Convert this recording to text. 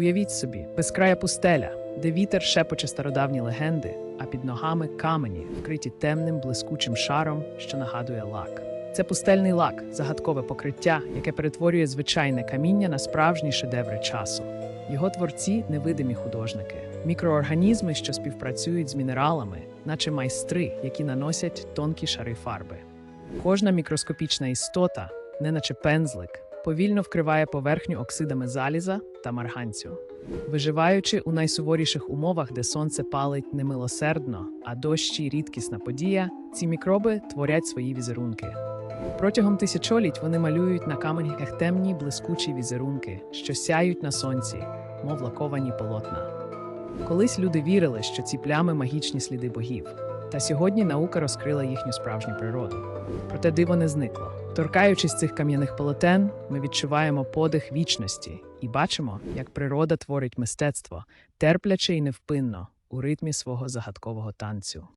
Уявіть собі, безкрая пустеля, де вітер шепоче стародавні легенди, а під ногами камені, вкриті темним блискучим шаром, що нагадує лак. Це пустельний лак, загадкове покриття, яке перетворює звичайне каміння на справжні шедеври часу. Його творці невидимі художники, мікроорганізми, що співпрацюють з мінералами, наче майстри, які наносять тонкі шари фарби. Кожна мікроскопічна істота, неначе пензлик, повільно вкриває поверхню оксидами заліза та марганцю. Виживаючи у найсуворіших умовах, де сонце палить немилосердно, а дощі рідкісна подія, ці мікроби творять свої візерунки. Протягом тисячоліть вони малюють на каменях темні блискучі візерунки, що сяють на сонці, мов лаковані полотна. Колись люди вірили, що ці плями магічні сліди богів, та сьогодні наука розкрила їхню справжню природу. Проте диво не зникло. Торкаючись цих кам'яних полотен, ми відчуваємо подих вічності і бачимо, як природа творить мистецтво, терпляче і невпинно у ритмі свого загадкового танцю.